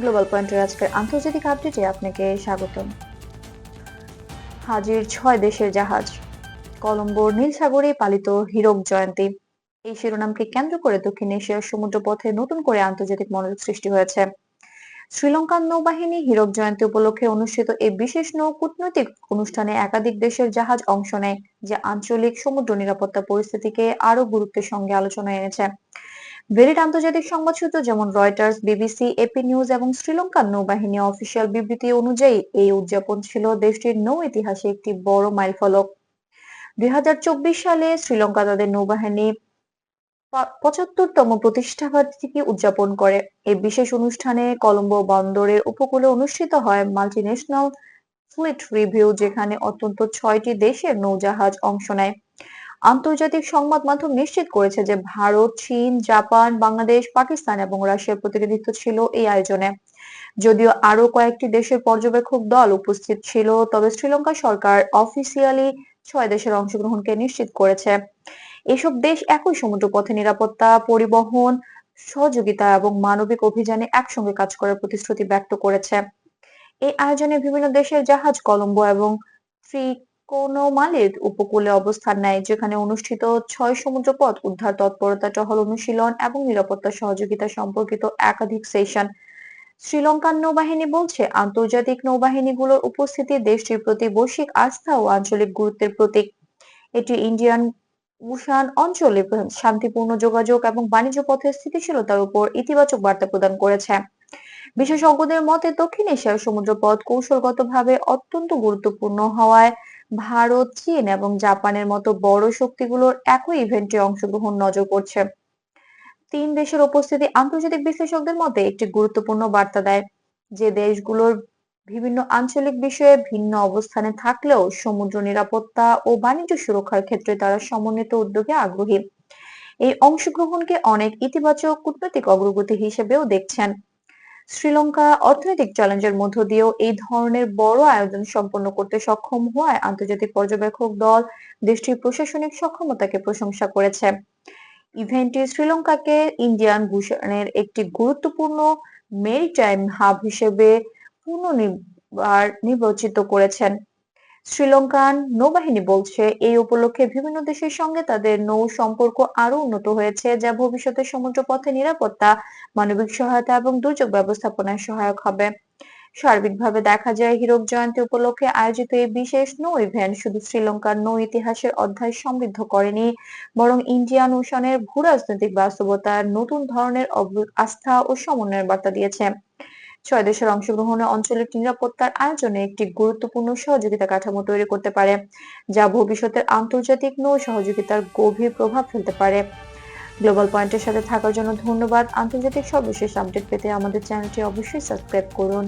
Global পয়েন্টের আজকের আন্তর্জাতিক আপডেটে আপনাকে স্বাগতম। হাজির ছয় দেশের জাহাজ, কলম্বোর নীল সাগরে পালিত হীরক জয়ন্তী। এই শিরোনামকে কেন্দ্র করে দক্ষিণ এশিয়ার সমুদ্রপথে নতুন করে আন্তর্জাতিক মনোযোগ সৃষ্টি হয়েছে। শ্রীলঙ্কার নৌবাহিনী হীরক জয়ন্তী উপলক্ষে অনুষ্ঠিত এই বিশেষ নৌ কূটনৈতিক অনুষ্ঠানে একাধিক দেশের জাহাজ অংশ নেয়, যা আঞ্চলিক সমুদ্র নিরাপত্তা পরিস্থিতিকে আরও গুরুত্বের সঙ্গে আলোচনায় এনেছে। ভেরিট আন্তর্জাতিক সংবাদ সূত্র যেমন রয়টার্স বিবিসি এপি নিউজ এবং শ্রীলঙ্কার নৌবাহিনী অফিসিয়াল বিবৃতি অনুযায়ী এই উদযাপন ছিল দেশটির নৌ ইতিহাসে একটি বড় মাইলফলক দুই হাজার চব্বিশ সালে শ্রীলঙ্কা তাদের নৌবাহিনী পঁচাত্তরতম প্রতিষ্ঠা বার্ষিকী উদযাপন করে। এই বিশেষ অনুষ্ঠানে কলম্বো বন্দরের উপকূলে অনুষ্ঠিত হয় মাল্টিন্যাশনাল ফ্লিট রিভিউ যেখানে অত্যন্ত ছয়টি দেশের নৌজাহাজ অংশ নেয়। আন্তর্জাতিক সংবাদ মাধ্যম নিশ্চিত করেছে যে ভারত, চীন, জাপান, বাংলাদেশ, পাকিস্তান এবং রাশিয়ার প্রতিনিধিত্ব ছিল এই আয়োজনে। যদিও আরও কয়েকটি দেশের পর্যবেক্ষক দল উপস্থিত ছিল, তবে শ্রীলঙ্কা সরকার অফিসিয়ালি ছয় দেশের অংশগ্রহণকে নিশ্চিত করেছে। এসব দেশ একই সমুদ্রপথে নিরাপত্তা, পরিবহন, সহযোগিতা এবং মানবিক অভিযানে একসঙ্গে কাজ করার প্রতিশ্রুতি ব্যক্ত করেছে। এই আয়োজনে বিভিন্ন দেশের জাহাজ, কলম্বো এবং ত্রিকোণমালির উপকূলে অবস্থান নেয়, যেখানে অনুষ্ঠিত ছয় সমুদ্রপথ উদ্ধার তৎপরতা, টহল অনুশীলন এবং নিরাপত্তা সহযোগিতা সম্পর্কিত একাধিক সেশন। শ্রীলঙ্কার নৌবাহিনী বলছে, আন্তর্জাতিক নৌবাহিনীগুলোর উপস্থিতি দেশটির প্রতি বৈশ্বিক আস্থা ও আঞ্চলিক গুরুত্বের প্রতীক। এটি ইন্ডিয়ান উশান অঞ্চলে শান্তিপূর্ণ যোগাযোগ এবং বাণিজ্য পথের স্থিতিশীলতার উপর ইতিবাচক বার্তা প্রদান করেছে। বিশেষজ্ঞদের মতে, দক্ষিণ এশিয়ার সমুদ্রপথ কৌশলগতভাবে অত্যন্ত গুরুত্বপূর্ণ হওয়ায় ভারত, চীন এবং জাপানের মতো বড় শক্তিগুলোর একই ইভেন্টে অংশগ্রহণ নজর করছে তিন দেশের উপস্থিতি আন্তর্জাতিক বিশ্লেষকদের মতে একটি গুরুত্বপূর্ণ বার্তা দেয়। যে দেশগুলোর বিভিন্ন আঞ্চলিক বিষয়ে ভিন্ন অবস্থানে থাকলেও সমুদ্র নিরাপত্তা ও বাণিজ্য সুরক্ষার ক্ষেত্রে তারা সমন্বিত উদ্যোগে আগ্রহী। এই অংশগ্রহণকে অনেক ইতিবাচক কূটনৈতিক অগ্রগতি হিসেবেও দেখছেন। শ্রীলঙ্কা অর্থনৈতিক চ্যালেঞ্জের মধ্য দিয়েও এই ধরনের বড় আয়োজন সম্পন্ন করতে সক্ষম হওয়ায় আন্তর্জাতিক পর্যবেক্ষক দল দেশটির প্রশাসনিক সক্ষমতাকে প্রশংসা করেছে। ইভেন্টটি শ্রীলঙ্কাকে ইন্ডিয়ান ভূষণের একটি গুরুত্বপূর্ণ মেরিটাইম হাব হিসেবে পুনর্নির্বাচিত নির্বাচিত করেছেন। শ্রীলঙ্কান নৌবাহিনী বলছে, এই উপলক্ষে বিভিন্ন দেশের সঙ্গে তাদের নৌ সম্পর্ক আরও উন্নত হয়েছে, যা ভবিষ্যতে সমুদ্রপথে নিরাপত্তা, মানবিক সহায়তা এবং দুর্যোগ ব্যবস্থাপনায় সহায়ক হবে। সার্বিকভাবে দেখা যায়, হীরক জয়ন্তী উপলক্ষে আয়োজিত এই বিশেষ নৌ ইভেন্ট শুধু শ্রীলঙ্কার নৌ ইতিহাসের অধ্যায় সমৃদ্ধ করেনি, বরং ইন্ডিয়ান ওশানের ভূ রাজনৈতিক বাস্তবতার নতুন ধরনের আস্থা ও সমন্বয়ের বার্তা দিয়েছে। ছয় দেশের অংশগ্রহণে আঞ্চলিক নিরাপত্তার আয়োজনে একটি গুরুত্বপূর্ণ সহযোগিতা কাঠামো তৈরি করতে পারে, যা ভবিষ্যতের আন্তর্জাতিক নৌ সহযোগিতার গভীর প্রভাব ফেলতে পারে। গ্লোবাল পয়েন্টের সাথে থাকার জন্য ধন্যবাদ। আন্তর্জাতিক সর্বশেষ আপডেট পেতে আমাদের চ্যানেলটি অবশ্যই সাবস্ক্রাইব করুন।